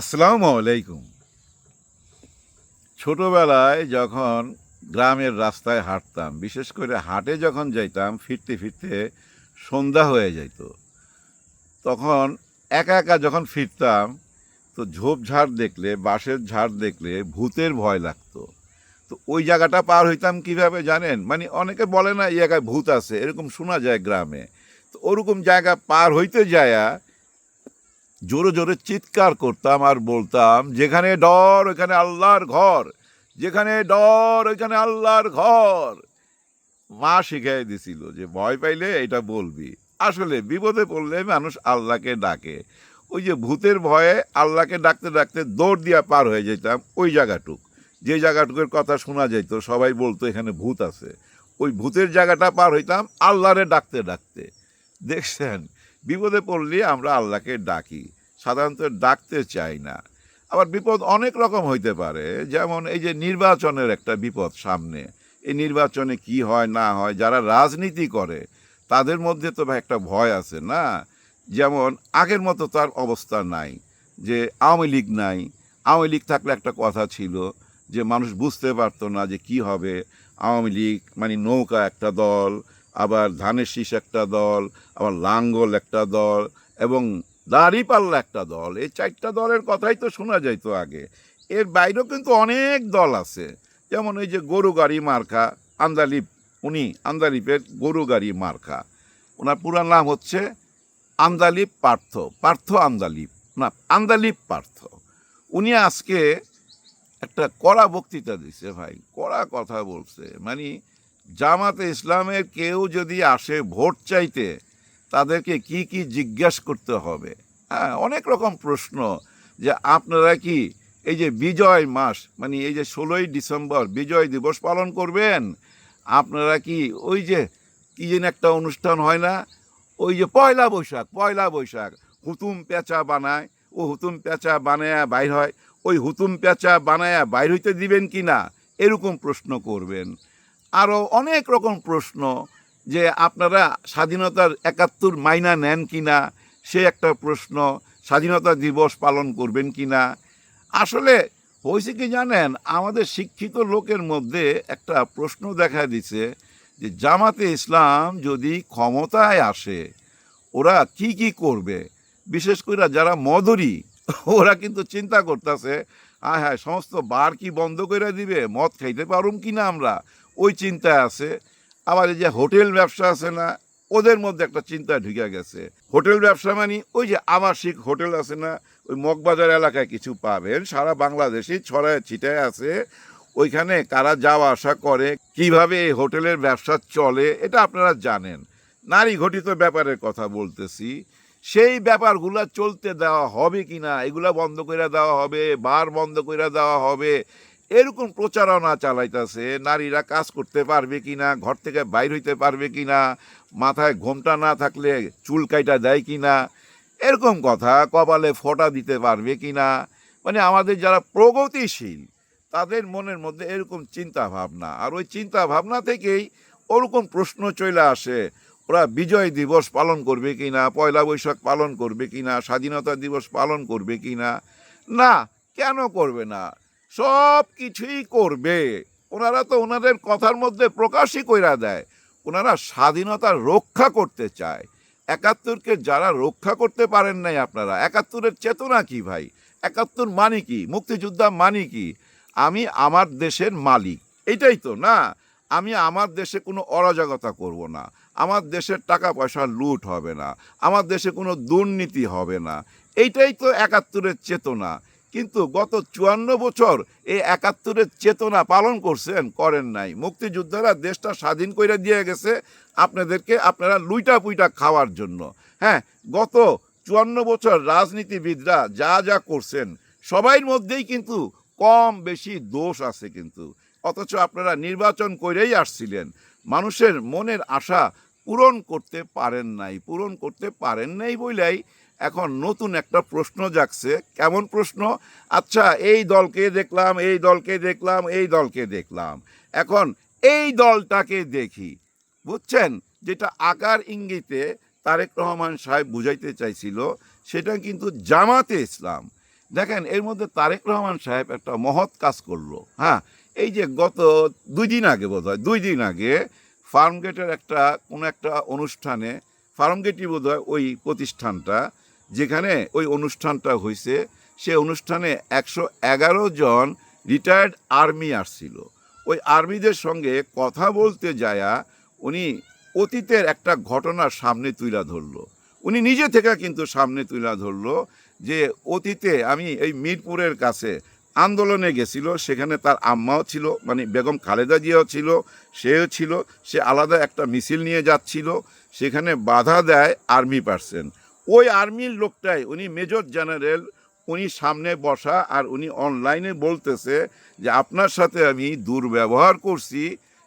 আসসালামু আলাইকুম। ছোটবেলায় যখন গ্রামের রাস্তায় হাঁটতাম, বিশেষ করে হাটে যখন যাইতাম, ফিরতে ফিরতে সন্ধ্যা হয়ে যাইত। তখন একা একা যখন ফিরতাম, তো ঝোপঝাড় দেখলে, বাঁশের ঝাড় দেখলে ভূতের ভয় লাগতো। তো ওই জায়গাটা পার হইতাম কীভাবে জানেন? মানে অনেকে বলে না, এই জায়গায় ভূত আছে। এরকম শোনা যায় গ্রামে। তো ওরকম জায়গা পার হইতে যায়া জোরে জোরে চিৎকার করতাম আর বলতাম, যেখানে ডর, ওইখানে আল্লাহর ঘর। যেখানে ডর, ওইখানে আল্লাহর ঘর। মা শিখাই দিছিল যে, ভয় পাইলে এটা বলবি। আসলে বিপদে পড়লে মানুষ আল্লাহকে ডাকে। ওই যে ভূতের ভয়ে আল্লাহকে ডাকতে ডাকতে দৌড় দিয়া পার হয়ে যেতাম ওই জায়গাটুক। যে জায়গাটুকের কথা শোনা যেত সবাই বলতো, এখানে ভূত আছে। ওই ভূতের জায়গাটা পার হইতাম আল্লাহরে ডাকতে ডাকতে। দেখছেন, বিপদে পড়লে আমরা আল্লাহকে ডাকি। সাধারণত ডাকতে চাই না। আবার বিপদ অনেক রকম হইতে পারে। যেমন এই যে নির্বাচনের একটা বিপদ সামনে। এই নির্বাচনে কি হয়, না হয়, যারা রাজনীতি করে, তাদের মধ্যে তো ভাই একটা ভয় আছে না? যেমন আগের মতো তার অবস্থা নাই যে আওয়ামী লীগ নাই। আওয়ামী লীগ থাকলে একটা কথা ছিল যে মানুষ বুঝতে পারতো না যে কি হবে। আওয়ামী লীগ মানে নৌকা একটা দল, আবার ধানের শীষ একটা দল, আবার লাঙ্গল একটা দল এবং দাঁড়িপাল্লা একটা দল, এই চারটা দলের কথাই তো শোনা যাইতো আগে। এর বাইরেও কিন্তু অনেক দল আছে। যেমন এই যে গরু গাড়ি মার্কা, আন্দালিপ, উনি আন্দালিপের গরু গাড়ি মার্কা। ওনার পুরা নাম হচ্ছে আন্দালিপ পার্থ পার্থ আন্দালিপ, না, আন্দালিপ পার্থ। উনি আজকে একটা কড়া বক্তৃতা দিচ্ছে ভাই, কড়া কথা বলছে। মানে জামাতে ইসলামের কেউ যদি আসে ভোট চাইতে তাদেরকে কি কি জিজ্ঞাসা করতে হবে? হ্যাঁ অনেক রকম প্রশ্ন যে আপনারা কি এই যে বিজয় মাস মানে এই যে ষোলোই ডিসেম্বর বিজয় দিবস পালন করবেন? আপনারা কি ওই যে, কি যেন একটা অনুষ্ঠান হয় না? ওই যে পয়লা বৈশাখ পয়লা বৈশাখ, হুতুম পেঁচা বানায়। ও হুতুম পেঁচা বানায়া বাইর হয়। ওই হুতুম পেঁচা বানায়া বাইর হইতে দিবেন কি না এরকম প্রশ্ন করবেন। আরও অনেক রকম প্রশ্ন যে আপনারা স্বাধীনতার একাত্তর মাইনা নেন কি না, সে একটা প্রশ্ন, স্বাধীনতা দিবস পালন করবেন কি না? আসলে হয়েছে কি জানেন, আমাদের শিক্ষিত লোকের মধ্যে একটা প্রশ্ন দেখা দিছে যে জামাতে ইসলাম যদি ক্ষমতায় আসে, ওরা কি কি করবে? বিশেষ করে যারা মদরি ওরা কিন্তু চিন্তা করতেছে হ্যাঁ হ্যাঁ সমস্ত বার কি বন্ধ করে দিবে? মদ খাইতে পারুম কি না আমরা? ওই চিন্তায় আছে। আবার এই যে হোটেল ব্যবসা আছে না, ওদের মধ্যে একটা চিন্তা ঢুকে গেছে। হোটেল ব্যবসা মানে ওই যে আবাসিক হোটেল আছে না, ওই মগবাজার এলাকায় কিছু পাবেন, সারা বাংলাদেশই ছড়ায় ছিটায় আছে। ওইখানে কারা যাওয়া আসা করে, কীভাবে এই হোটেলের ব্যবসা চলে, এটা আপনারা জানেন। নারী ঘটিত ব্যাপারের কথা বলতেছি। সেই ব্যাপারগুলো চলতে দেওয়া হবে কি না এগুলা বন্ধ করে দেওয়া হবে, বার বন্ধ করে দেওয়া হবে এরকম প্রচারণা চালাইতেছে, নারীরা কাজ করতে পারবে কি না ঘর থেকে বাইর হইতে পারবে কি না মাথায় ঘোমটা না থাকলে চুল কাইটা দেয় কি না এরকম কথা, কপালে ফোঁটা দিতে পারবে কি না মানে আমাদের যারা প্রগতিশীল, তাদের মনের মধ্যে এরকম চিন্তা ভাবনা আর ওই চিন্তা ভাবনা থেকেই ওরকম প্রশ্ন চলে আসে, ওরা বিজয় দিবস পালন করবে কি না পয়লা বৈশাখ পালন করবে কি না স্বাধীনতা দিবস পালন করবে কি না না, কেন করবে না? সব কিছুই করবে। ওনারা তো ওনাদের কথার মধ্যে প্রকাশই কইরা দেয়। ওনারা স্বাধীনতা রক্ষা করতে চায়। একাত্তরকে যারা রক্ষা করতে পারেন নাই আপনারা, একাত্তরের চেতনা কি ভাই? একাত্তর মানে কি? মুক্তিযোদ্ধা মানে কি? আমি আমার দেশের মালিক। এটাই তো, না? আমি আমার দেশে কোনো অরাজকতা করব না। আমার দেশের টাকা পয়সা লুট হবে না। আমার দেশে কোনো দুর্নীতি হবে না। এইটাই তো একাত্তরের চেতনা। কিন্তু গত চুয়ান্ন বছর এই একাত্তরের চেতনা পালন করছেন, করেন নাই। মুক্তিযোদ্ধারা দেশটা স্বাধীন করে দিয়ে গেছে আপনাদেরকে, আপনারা লুইটা পুইটা খাওয়ার জন্য। হ্যাঁ গত চুয়ান্ন বছর রাজনীতিবিদরা যা যা করছেন সবাই মধ্যেই কিন্তু কম বেশি দোষ আছে কিন্তু। অথচ আপনারা নির্বাচন করেই আসছিলেন। মানুষের মনের আশা পূরণ করতে পারেন নাই, পূরণ করতে পারেন নাই বইলাই এখন নতুন একটা প্রশ্ন জাগছে। কেমন প্রশ্ন? আচ্ছা এই দলকে দেখলাম, এই দলকে দেখলাম, এই দলকে দেখলাম। এখন এই দলটাকে দেখি। বুঝছেন? যেটা আকার ইঙ্গিতে তারেক রহমান সাহেব বুঝাইতে চাইছিল, সেটা কিন্তু জামাতে ইসলাম। দেখেন, এর মধ্যে তারেক রহমান সাহেব একটা মহৎ কাজ করল। হ্যাঁ এই যে গত দুই দিন আগে বোধ হয় দুই দিন আগে ফার্মগেটের একটা, কোনো একটা অনুষ্ঠানে, ফার্মগেটই বোধ হয় ওই প্রতিষ্ঠানটা যেখানে ওই অনুষ্ঠানটা হয়েছে সে অনুষ্ঠানে একশো এগারো জন রিটায়ার্ড আর্মি আসছিল ওই আর্মিদের সঙ্গে কথা বলতে যায়া উনি অতীতের একটা ঘটনা সামনে তুলে ধরলো। উনি নিজে থেকে কিন্তু সামনে তুলে ধরলো যে অতীতে আমি এই মিরপুরের কাছে আন্দোলনে গেছিল, সেখানে তার আম্মাও ছিল মানে বেগম খালেদা জিয়াও ছিল, সেও ছিল, সে আলাদা একটা মিছিল নিয়ে যাচ্ছিল, সেখানে বাধা দেয় আর্মি পার্সন ওই আর্মির লোকটাই, উনি মেজর জেনারেল, উনি সামনে বসা আর উনি অনলাইনে বলতেছে যে আপনার সাথে আমি দুর্ব্যবহার করছি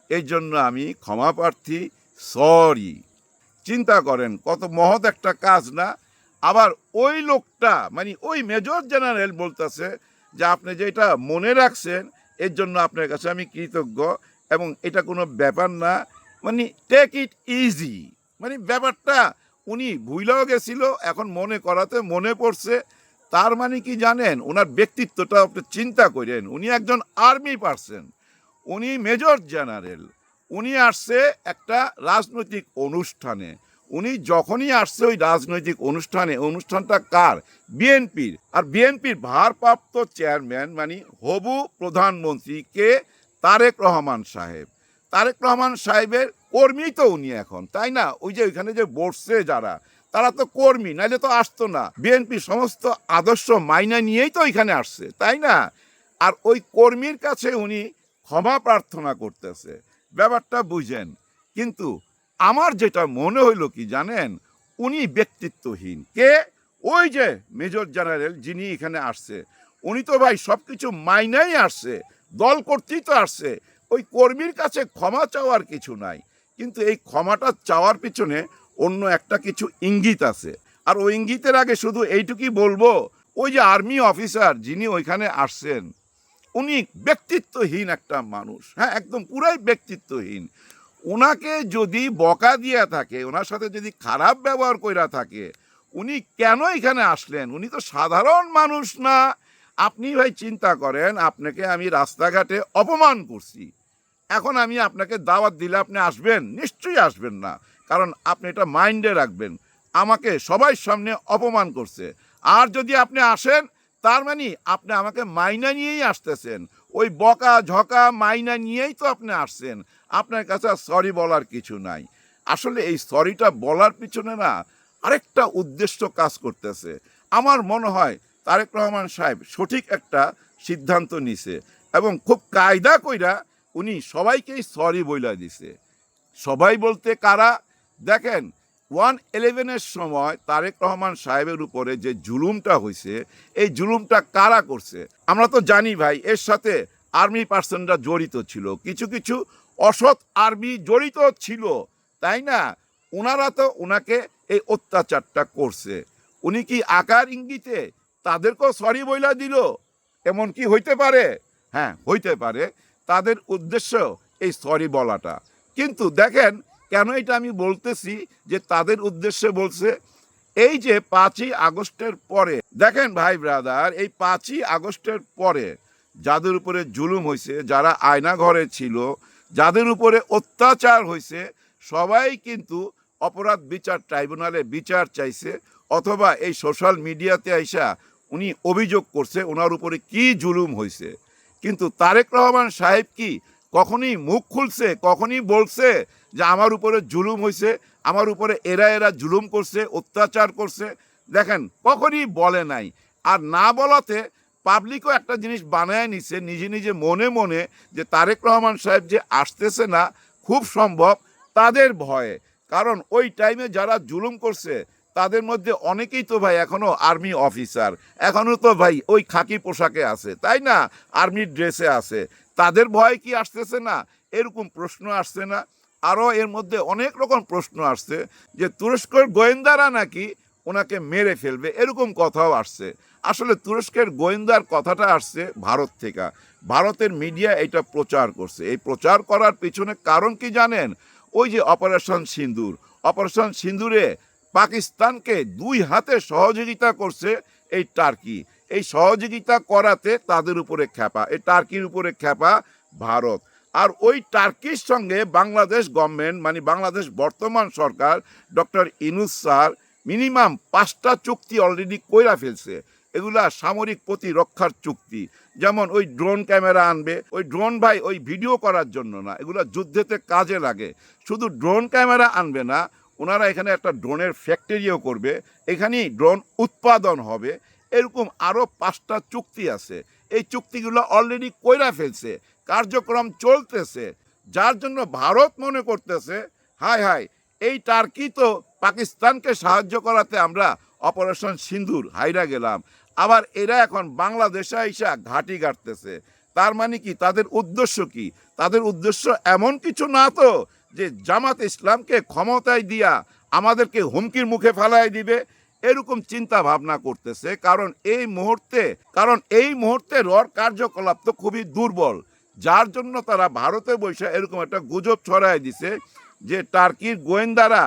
এই জন্য আমি ক্ষমা প্রার্থী, সরি। চিন্তা করেন, কত মহৎ একটা কাজ না? আবার ওই লোকটা মানে ওই মেজর জেনারেল বলতেছে যে আপনি যেটা মনে রাখছেন, এর জন্য আপনার কাছে আমি কৃতজ্ঞ এবং এটা কোনো ব্যাপার না। মানে টেক ইট ইজি মানে ব্যাপারটা উনি ভুলেও গেছিল, এখন মনে করাতে মনে পড়ছে। তার মানে কি জানেন? ওনার ব্যক্তিত্বটা আপনি চিন্তা করেন। উনি একজন আর্মি পার্সন, উনি মেজর জেনারেল, উনি আসছে একটা রাজনৈতিক অনুষ্ঠানে। উনি যখনই আসছে ওই রাজনৈতিক অনুষ্ঠানে অনুষ্ঠানটা কার? বিএনপির। আর বিএনপির ভারপ্রাপ্ত চেয়ারম্যান মানে হবু প্রধানমন্ত্রী কে? তারেক রহমান সাহেব। তারেক রহমান সাহেবের কর্মী তো উনি এখন, তাই না? ওই যে ওইখানে যে বসছে যারা, তারা তো কর্মী, নাইলে তো আসতো না। বিএনপি সমস্ত আদর্শ মাইনা নিয়েই তো এখানে আসছে, তাই না? আর ওই কর্মীর কাছে উনি ক্ষমা প্রার্থনা করতেছে। ব্যাপারটা বুঝেন, কিন্তু আমার যেটা মনে হইল কি জানেন? উনি ব্যক্তিত্বহীন। কে? ওই যে মেজর জেনারেল যিনি এখানে আসছে। উনি তো ভাই সব কিছু মাইনাই আসছে, দল কর্তৃই তো আসছে। ওই কর্মীর কাছে ক্ষমা চাওয়ার কিছু নাই। কিন্তু এই ক্ষমাটা চাওয়ার পিছনে অন্য একটা কিছু ইঙ্গিত আছে। আর ওই ইঙ্গিতের আগে শুধু এইটুকুই বলব, ওই যে আর্মি অফিসার যিনি ওইখানে আসছেন, উনি ব্যক্তিত্বহীন একটা মানুষ। হ্যাঁ একদম পুরাই ব্যক্তিত্বহীন। ওনাকে যদি বকা দিয়া থাকে ওনার সাথে যদি খারাপ ব্যবহার কইরা থাকে, উনি কেন এখানে আসলেন? উনি তো সাধারণ মানুষ না। আপনি ভাই চিন্তা করেন, আপনাকে আমি রাস্তাঘাটে অপমান করছি। এখন আমি আপনাকে দাওয়াত দিলে আপনি আসবেন, নিশ্চয়ই আসবেন না। কারণ আপনি এটা মাইন্ডে রাখবেন। আমাকে সবাই সামনে অপমান করছে। আর যদি আপনি আসেন, তার মানে আপনি আমাকে মাইনা নিয়েই আসতেছেন। ওই বকা, ঝকা, মাইনা নিয়েই তো আপনি আসছেন। আপনার কাছে সরি বলার কিছু নাই। আসলে এই সরিটা বলার পিছনে না আরেকটা উদ্দেশ্য কাজ করতেছে। আমার মনে হয় তারেক রহমান সাহেব সঠিক একটা সিদ্ধান্ত নিছে এবং খুব কায়দা কইরা উনি সবাইকেই সরি বইলা দিছে। সবাই বলতে কারা? দেখেন, ওয়ান ইলেভেনের সময় তারেক রহমান সাহেবের উপরে যে জুলুমটা হয়েছে এই জুলুমটা কারা করছে? আমরা তো জানি ভাই, এর সাথে আর্মি পার্সনরা জড়িত ছিল। কিছু কিছু অসৎ আর্মি জড়িত ছিল, তাই না? ওনারা তো ওনাকে এই অত্যাচারটা করছে। উনি কি আকার ইঙ্গিতে তাদেরকেও সরি বইলা দিল? এমন কি হইতে পারে? হ্যাঁ হইতে পারে। তাদের উদ্দেশ্য এই সরি বলাটা। কিন্তু দেখেন, কেন এটা আমি বলতেছি যে তাদের উদ্দেশ্যে বলছে, এই যে পাঁচই আগস্টের পরে, দেখেন ভাই ব্রাদার এই পাঁচই আগস্টের পরে যাদের উপরে জুলুম হয়েছে, যারা আয়না ঘরে ছিল, যাদের উপরে অত্যাচার হয়েছে, সবাই কিন্তু অপরাধ বিচার, ট্রাইব্যুনালে বিচার চাইছে, অথবা এই সোশ্যাল মিডিয়াতে আইসা উনি অভিযোগ করছে ওনার উপরে কি জুলুম হয়েছে। কিন্তু তারেক রহমান সাহেব কি কখনই মুখ খুলছে, কখনই বলছে যে আমার উপরে জুলুম হয়েছে আমার উপরে এরা এরা জুলুম করছে, অত্যাচার করছে? দেখেন, কখনই বলে নাই। আর না বলাতে পাবলিকও একটা জিনিস বানায় নিছে, নিজে নিজে মনে মনে যে তারেক রহমান সাহেব যে আসতেছে না, খুব সম্ভব তাদের ভয়ে। কারণ ওই টাইমে যারা জুলুম করছে তাদের মধ্যে অনেকেই তো ভাই এখনও আর্মি অফিসার। এখনও তো ভাই ওই খাকি পোশাকে আছে, তাই না? আর্মির ড্রেসে আছে। তাদের ভয় কি আসতেছে না? এরকম প্রশ্ন আসছে না। আরও এর মধ্যে অনেক রকম প্রশ্ন আসছে যে, তুরস্কের গোয়েন্দারা নাকি ওনাকে মেরে ফেলবে? এরকম কথাও আসছে। আসলে তুরস্কের গোয়েন্দার কথাটা আসছে ভারত থেকে। ভারতের মিডিয়া এটা প্রচার করছে। এই প্রচার করার পিছনে কারণ কি জানেন? ওই যে অপারেশন সিন্দুর। অপারেশন সিন্দুরে পাকিস্তানকে দুই হাতে সহযোগিতা করছে এই টার্কি। এই সহযোগিতা করাতে তাদের উপরে খ্যাপা। এই টার্কির উপরে খ্যাপা ভারত। আর ওই টার্কির সঙ্গে বাংলাদেশ গভর্নমেন্ট মানে বাংলাদেশ বর্তমান সরকার, ডক্টর ইনুস স্যার, মিনিমাম পাঁচটা চুক্তি অলরেডি কইরা ফেলছে। এগুলা সামরিক প্রতিরক্ষার চুক্তি। যেমন ওই ড্রোন ক্যামেরা আনবে। ওই ড্রোন ভাই ওই ভিডিও করার জন্য না। এগুলো যুদ্ধেতে কাজে লাগে। শুধু ড্রোন ক্যামেরা আনবে না ওনারা এখানে একটা ড্রোনের ফ্যাক্টরিও করবে, এখানেই ড্রোন উৎপাদন হবে। এরকম আরও পাঁচটা চুক্তি আছে। এই চুক্তিগুলো অলরেডি কইরা ফেলছে, কার্যক্রম চলতেছে। যার জন্য ভারত মনে করতেছে, হায় হায়, এই টার্কি তো পাকিস্তানকে সাহায্য করাতে আমরা অপারেশন সিন্দুর হাইরা গেলাম। আবার এরা এখন বাংলাদেশে আইসা ঘাঁটি গাড়তেছে তার মানে কি, তাদের উদ্দেশ্য কি? তাদের উদ্দেশ্য এমন কিছু না তো? যে জামাত ইসলামকে ক্ষমতায় দিয়া আমাদেরকে হুমকির মুখে ফেলাই দিবে, এরকম চিন্তা ভাবনা করতেছে। কারণ এই মুহূর্তে, কারণ এই মুহূর্তে রর কার্যকলাপ তো খুবই দুর্বল। যার জন্য তারা ভারতে বসে এরকম একটা গুজব ছড়ায় দিছে যে টার্কির গোয়েন্দারা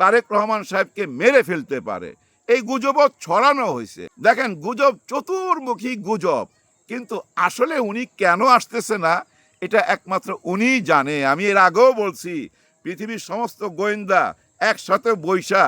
তারেক রহমান সাহেবকে মেরে ফেলতে পারে। এই গুজবও ছড়ানো হয়েছে। দেখেন, গুজব চতুর্মুখী গুজব। কিন্তু আসলে উনি কেন আসতেছে না? এটা একমাত্র উনিই জানে। আমি এর আগেও বলছি, পৃথিবীর সমস্ত গোয়েন্দা একসাথে বৈশা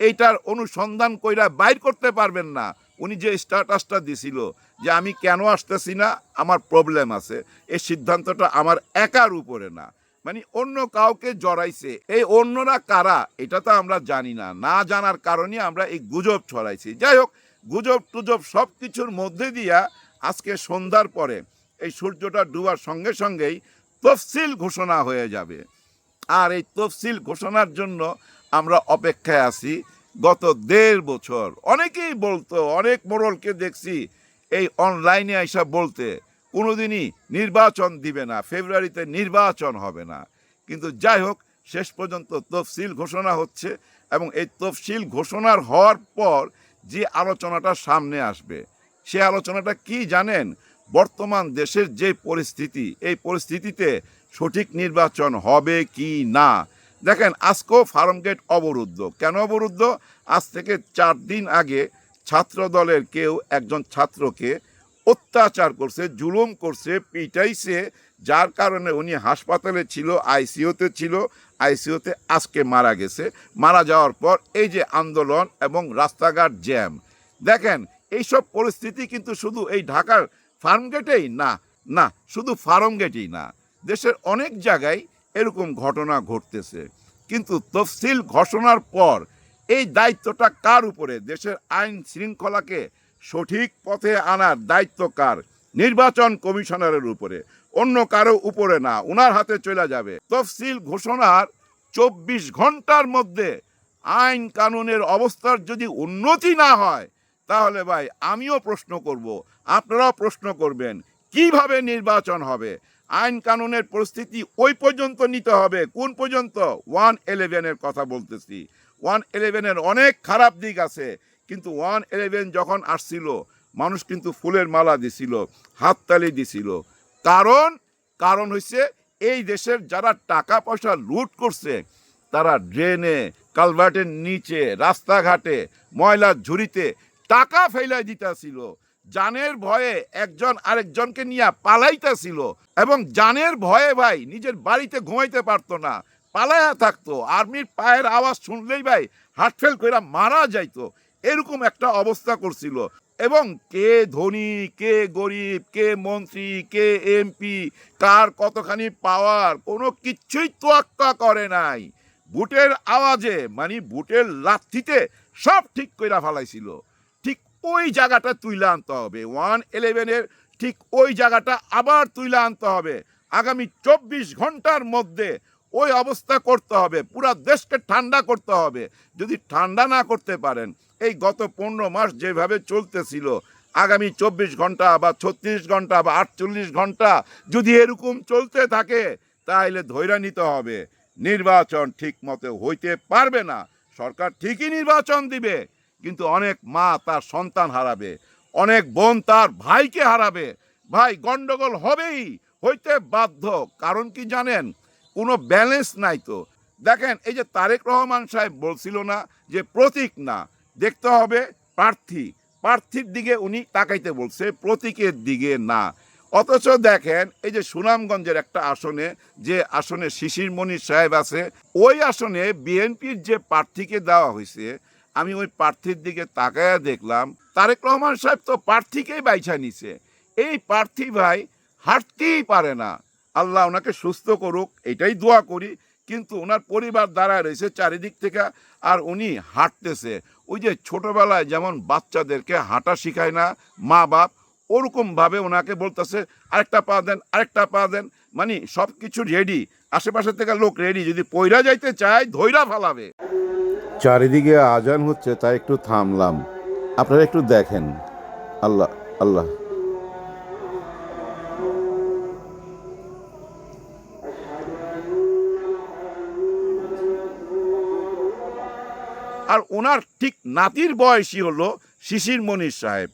এইটার অনুসন্ধান কইরা বাইর করতে পারবেন না। উনি যে স্ট্যাটাসটা দিছিল যে আমি কেন আসতেছি না, আমার প্রবলেম আছে। এই সিদ্ধান্তটা আমার একার উপরে না। মানে অন্য কাউকে জড়াইছে। এই অন্যরা কারা, এটা তো আমরা জানি না। না জানার কারণে আমরা এই গুজব ছড়াইছি। যাই হোক গুজব টুজব সব কিছুর মধ্যে দিয়া আজকে সন্ধ্যার পরে এই সূর্যটা ডুবার সঙ্গে সঙ্গেই তফসিল ঘোষণা হয়ে যাবে। আর এই তফসিল ঘোষণার জন্য আমরা অপেক্ষায় আছি গত দেড় বছর। অনেকেই বলতো, অনেক মোড়লকে দেখছি এই অনলাইনে আইসা বলতে, কোনোদিনই নির্বাচন দিবে না, ফেব্রুয়ারিতে নির্বাচন হবে না। কিন্তু যাই হোক, শেষ পর্যন্ত তফসিল ঘোষণা হচ্ছে এবং এই তফসিল ঘোষণার হওয়ার পর যে আলোচনাটা সামনে আসবে, সে আলোচনাটা কি জানেন? বর্তমান দেশের যে পরিস্থিতি, এই পরিস্থিতিতে সঠিক নির্বাচন হবে কি না? দেখেন, আজকেও ফার্মগেট অবরুদ্ধ। কেন অবরুদ্ধ? আজ থেকে চার দিন আগে ছাত্র দলের কেউ একজন ছাত্রকে অত্যাচার করছে, জুলুম করছে, পিটাইছে, যার কারণে উনি হাসপাতালে ছিল, আইসিইউতে ছিল, আইসিইউতে আজকে মারা গেছে। মারা যাওয়ার পর এই যে আন্দোলন এবং রাস্তাঘাট জ্যাম। দেখেন, এইসব পরিস্থিতি কিন্তু শুধু এই ঢাকার ফার্মগেটেই না না, শুধু ফার্মগেটেই না। দেশের অনেক জায়গায় এরকম ঘটনা ঘটতেছে। কিন্তু তফসিল ঘোষণার পর এই দায়িত্বটা কার উপরে? দেশের আইন শৃঙ্খলাকে সঠিক পথে আনার দায়িত্ব কার? নির্বাচন কমিশনারের উপরে। অন্য কারও উপরে না ওনার হাতে চলে যাবে। তফসিল ঘোষণার চব্বিশ ঘণ্টার মধ্যে আইন কানুনের অবস্থার যদি উন্নতি না হয় তাহলে ভাই, আমিও প্রশ্ন করব। আপনারাও প্রশ্ন করবেন, কীভাবে নির্বাচন হবে? আইন কানুনের পরিস্থিতি ওই পর্যন্ত নিতে হবে, কোন পর্যন্ত? ওয়ান ইলেভেনের কথা বলতেছি। ওয়ান ইলেভেনের অনেক খারাপ দিক আছে, কিন্তু ওয়ান ইলেভেন যখন আসছিল, মানুষ কিন্তু ফুলের মালা দিছিল, হাততালি দিছিল। কারণ কারণ হচ্ছে এই দেশের যারা টাকা পয়সা লুট করছে, তারা ড্রেনে, কালভার্টের নিচে, রাস্তাঘাটে, ময়লার ঝুড়িতে টাকা ফেলাই দিতেছিল। জানের ভয়ে একজন আরেকজনকে নিয়ে পালাইতেছিল এবং জানের ভয়ে ভাই নিজের বাড়িতে ঘুমাইতে পারতো না পালায়া থাকতো। আর্মির পায়ের আওয়াজ শুনলেই ভাই হার্টফেল করে মারা যাইতো। এরকম একটা অবস্থা করছিল এবং কে ধনী, কে গরিব, কে মন্ত্রী, কে এমপি, কার কতখানি পাওয়ার কোনো কিচ্ছুই তোয়াক্কা করে নাই। বুটের আওয়াজে মানে বুটের লাথিতে সব ঠিক কইরা ফেলাইছিল। ওই জায়গাটা তুলে আনতে হবে। ওয়ান ইলেভেনের ঠিক ওই জায়গাটা আবার তুলে আনতে হবে। আগামী চব্বিশ ঘণ্টার মধ্যে ওই অবস্থা করতে হবে। পুরা দেশকে ঠান্ডা করতে হবে। যদি ঠান্ডা না করতে পারেন, এই গত পনেরো মাস যেভাবে চলতেছিল, আগামী চব্বিশ ঘণ্টা বা ছত্রিশ ঘণ্টা বা আটচল্লিশ ঘণ্টা যদি এরকম চলতে থাকে তাহলে ধৈর্য নিতে হবে। নির্বাচন ঠিক মতো হইতে পারবে না। সরকার ঠিকই নির্বাচন দিবে। কিন্তু অনেক মা তার সন্তান হারাবে। অনেক বোন তার ভাইকে হারাবে। ভাই, গন্ডগোল হবেই, হইতে বাধ্য। কারণ কি জানেন? কোনো ব্যালেন্স নাই তো। দেখেন, এই যে তারেক রহমান সাহেব বলছিল না যে প্রতীক না, দেখতে হবে প্রার্থী। প্রার্থীর দিকে উনি তাকাইতে বলছে, প্রতীকের দিকে না। অথচ দেখেন, এই যে সুনামগঞ্জের একটা আসনে, যে আসনে শিশির মনির সাহেব আছে, ওই আসনে বিএনপির যে প্রার্থীকে দেওয়া হয়েছে আমি ওই প্রার্থীর দিকে তাকায়া দেখলাম, তারেক রহমান সাহেব তো প্রার্থীকেই বাইছা নিছে। এই প্রার্থী ভাই হাঁটতেই পারে না। আল্লাহ ওনাকে সুস্থ করুক, এটাই দোয়া করি। কিন্তু ওনার পরিবার দাঁড়ায় রয়েছে চারিদিক থেকে আর উনি হাঁটতেছে। ওই যে ছোটবেলায় যেমন বাচ্চাদেরকে হাঁটা শিখায় না মা বাপ, ওরকমভাবে ওনাকে বলতেছে, আরেকটা পা দেন, আরেকটা পা দেন। মানে সব কিছু রেডি আশেপাশে থেকে লোক রেডি যদি পয়রা যাইতে চায় ধৈরা ফালাবে। চারিদিকে আজান হচ্ছে, তাই একটু থামলাম। আপনারা একটু দেখেন। আল্লাহ আল্লাহ। আর ওনার ঠিক নাতির বয়সী হলো শিশির মনির সাহেব।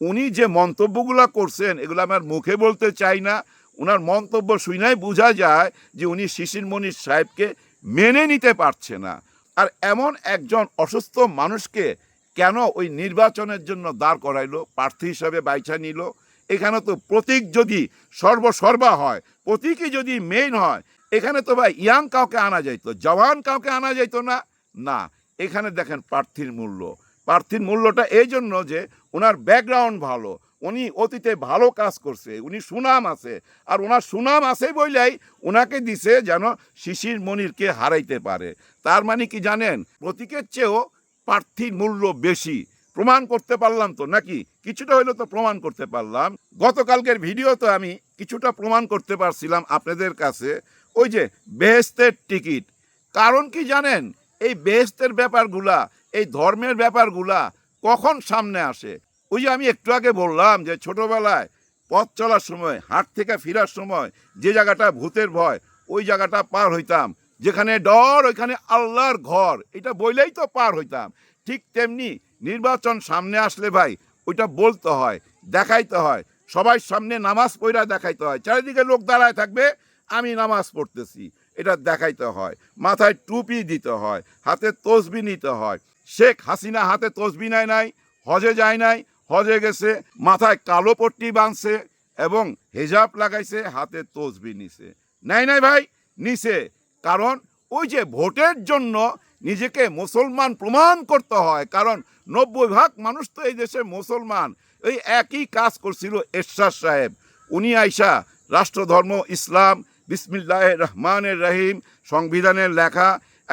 উনি যে মন্তব্যগুলো করছেন, এগুলো আমার মুখে বলতে চাই না। ওনার মন্তব্য শুনাই বোঝা যায় যে উনি শিশির মনির সাহেবকে মেনে নিতে পারছে না। আর এমন একজন অসুস্থ মানুষকে কেন ওই নির্বাচনের জন্য দাঁড় করাইলো? প্রার্থী হিসাবে বাইছা নিল। এখানে তো প্রতীক যদি সর্বসর্বা হয়, প্রতীকই যদি মেইন হয়, এখানে তো ভাই ইয়াং কাউকে আনা যাইতো, জওয়ান কাউকে আনা যাইতো না। না, এখানে দেখেন প্রার্থীর মূল্য। প্রার্থীর মূল্যটা এই জন্য যে ওনার ব্যাকগ্রাউন্ড ভালো উনি অতীতে ভালো কাজ করছে, উনি সুনাম আছে, আর ওনার সুনাম আছে বইলেই ওনাকে দিছে যেন শিশির মনিরকে হারাইতে পারে। তার মানে কি জানেন? প্রতীকের চেয়েও প্রার্থীর মূল্য বেশি। প্রমাণ করতে পারলাম তো নাকি? কিছুটা হইলেও তো প্রমাণ করতে পারলাম। গতকালকের ভিডিওতে আমি কিছুটা প্রমাণ করতে পারছিলাম আপনাদের কাছে। ওই যে বেহেস্তের টিকিট। কারণ কি জানেন? এই বেহেস্তের ব্যাপারগুলা, এই ধর্মের ব্যাপারগুলা কখন সামনে আসে? ওই যে আমি একটু আগে বললাম যে ছোটবেলায় পথ চলার সময়, হাট থেকে ফেরার সময় যে জায়গাটা ভূতের ভয়, ওই জায়গাটা পার হইতাম। যেখানে ডর, ওইখানে আল্লাহর ঘর। এটা বইলেই তো পার হইতাম। ঠিক তেমনি নির্বাচন সামনে আসলে ভাই, ওইটা বলতে হয়, দেখাইতে হয়। সবাই সামনে নামাজ পড়া দেখাইতে হয়। চারিদিকে লোক দাঁড়ায় থাকবে, আমি নামাজ পড়তেছি। এটা দেখাইতে হয়। মাথায় টুপি দিতে হয়, হাতে তসবি নিতে হয়। শেখ হাসিনা হাতে তসবি নেয় নাই, হজে যায় নাই হজে গেছে, মাথায় কালো পট্টি বাঁধছে এবং হেজাব লাগাইছে, হাতে তসবি নিছে। নাই নাই ভাই, নিছে। কারণ ওই যে ভোটের জন্য নিজেকে মুসলমান প্রমাণ করতে হয়, কারণ নব্বই ভাগ মানুষ তো এই দেশে মুসলমান। এই একই কাজ করছিল এরশাদ সাহেব। উনি আইসা রাষ্ট্রধর্ম, ইসলাম বিসমিল্লাহ রহমানের রহিম সংবিধানের লেখা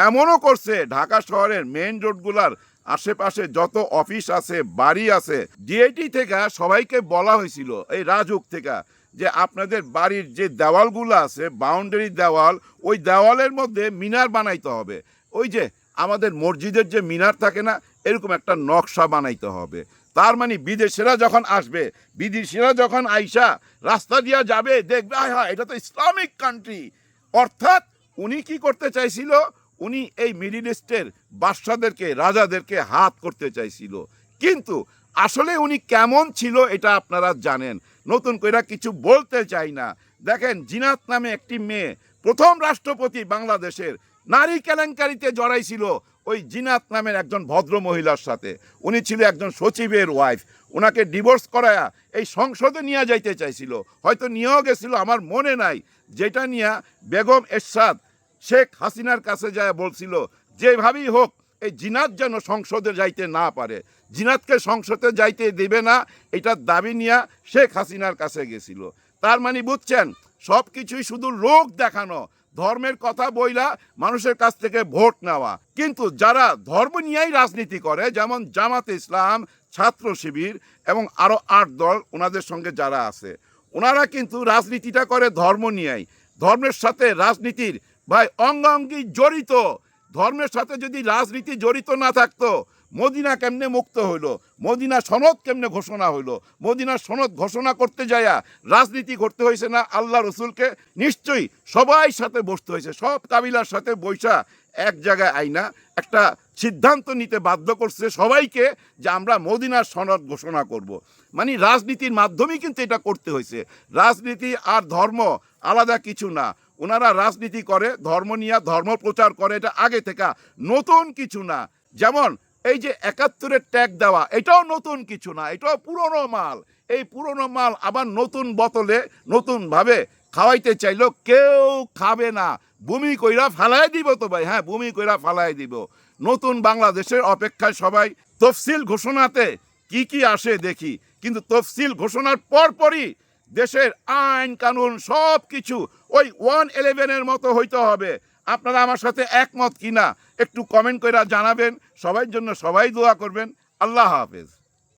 এমনও করছে, ঢাকা শহরের মেইন রোডগুলার আশেপাশে যত অফিস আছে, বাড়ি আছে ডিআইটি থেকে সবাইকে বলা হয়েছিল, এই রাজুক থেকে, যে আপনাদের বাড়ির যে দেওয়ালগুলো আছে বাউন্ডারি দেওয়াল, ওই দেওয়ালের মধ্যে মিনার বানাইতে হবে। ওই যে আমাদের মসজিদের যে মিনার থাকে না, এরকম একটা নকশা বানাইতে হবে। তার মানে বিদেশিরা যখন আসবে, বিদেশিরা যখন আইসা রাস্তা দিয়া যাবে, দেখবে হ্যাঁ এটা তো ইসলামিক কান্ট্রি অর্থাৎ উনি কি করতে চাইছিল? উনি এই মিডিল ইস্টের বাদশাদেরকে, রাজাদেরকে হাত করতে চাইছিল। কিন্তু আসলে উনি কেমন ছিল এটা আপনারা জানেন। নতুন করে কিছু বলতে চাই না। দেখেন, জিনাত নামে একটি মেয়ে প্রথম রাষ্ট্রপতি বাংলাদেশের নারী কেলেঙ্কারিতে জড়াইছিল ওই জিনাত নামের একজন ভদ্র মহিলার সাথে। উনি ছিল একজন সচিবের ওয়াইফ। ওনাকে ডিভোর্স করায়া এই সংসদে নিয়ে যাইতে চাইছিল। হয়তো নিয়েও গেছিল, আমার মনে নাই। যেটা নিয়ে বেগম এরশাদ শেখ হাসিনার কাছে যায় বলছিল, যেভাবেই হোক, এই জিনাত যেন সংসদে যাইতে না পারে। জিনাতকে সংসদে যাইতে দেবে না, এটার দাবি নিয়ে শেখ হাসিনার কাছে গেছিল। তার মানে বুঝছেন সব কিছুই শুধু লোক দেখানো, ধর্মের কথা বইলা মানুষের কাছ থেকে ভোট নেওয়া। কিন্তু যারা ধর্ম নিয়েই রাজনীতি করে, যেমন জামাতে ইসলাম, ছাত্র শিবির এবং আরও আট দল ওনাদের সঙ্গে যারা আছে, ওনারা কিন্তু রাজনীতিটা করে ধর্ম নিয়েই। ধর্মের সাথে রাজনীতির ভাই, অঙ্গাঙ্গি জড়িত। ধর্মের সাথে যদি রাজনীতি জড়িত না থাকতো, মদিনা কেমনে মুক্ত হইল? মদিনা সনদ কেমনে ঘোষণা হইল? মদিনা সনদ ঘোষণা করতে যায়া রাজনীতি করতে হয়েছে না আল্লাহ রসুলকে? নিশ্চয়ই সবাই সাথে বসতে হয়েছে সব কাবিলার সাথে বৈশা এক জায়গায় আইনা একটা সিদ্ধান্ত নিতে বাধ্য করছে সবাইকে যে আমরা মদিনার সনদ ঘোষণা করব। মানে রাজনীতির মাধ্যমেই কিন্তু এটা করতে হয়েছে রাজনীতি আর ধর্ম আলাদা কিছু না। ওনারা রাজনীতি করে, ধর্ম নিয়ে ধর্ম প্রচার করে, এটা আগে থেকে। নতুন কিছু না। যেমন এই যে একাত্তরের ট্যাগ দেওয়া, এটাও নতুন কিছু না, এটাও পুরনো মাল। এই পুরনো মাল আবার নতুন বোতলে নতুনভাবে খাওয়াইতে চাইলেও কেউ খাবে না। বমি কইরা ফালাই দিব তো ভাই হ্যাঁ বমি কইরা ফালাই দিব। নতুন বাংলাদেশের অপেক্ষায় সবাই তফসিল ঘোষণাতে কি কি আসে দেখি, কিন্তু তফসিল ঘোষণার পরপরই দেশের আইন, কানুন সব কিছু ওই ওয়ান ইলেভেনের মতো হইতে হবে। আপনারা আমার সাথে একমত কিনা একটু কমেন্ট করে জানাবেন। সবাই জন্য সবাই দোয়া করবেন। আল্লাহ হাফেজ।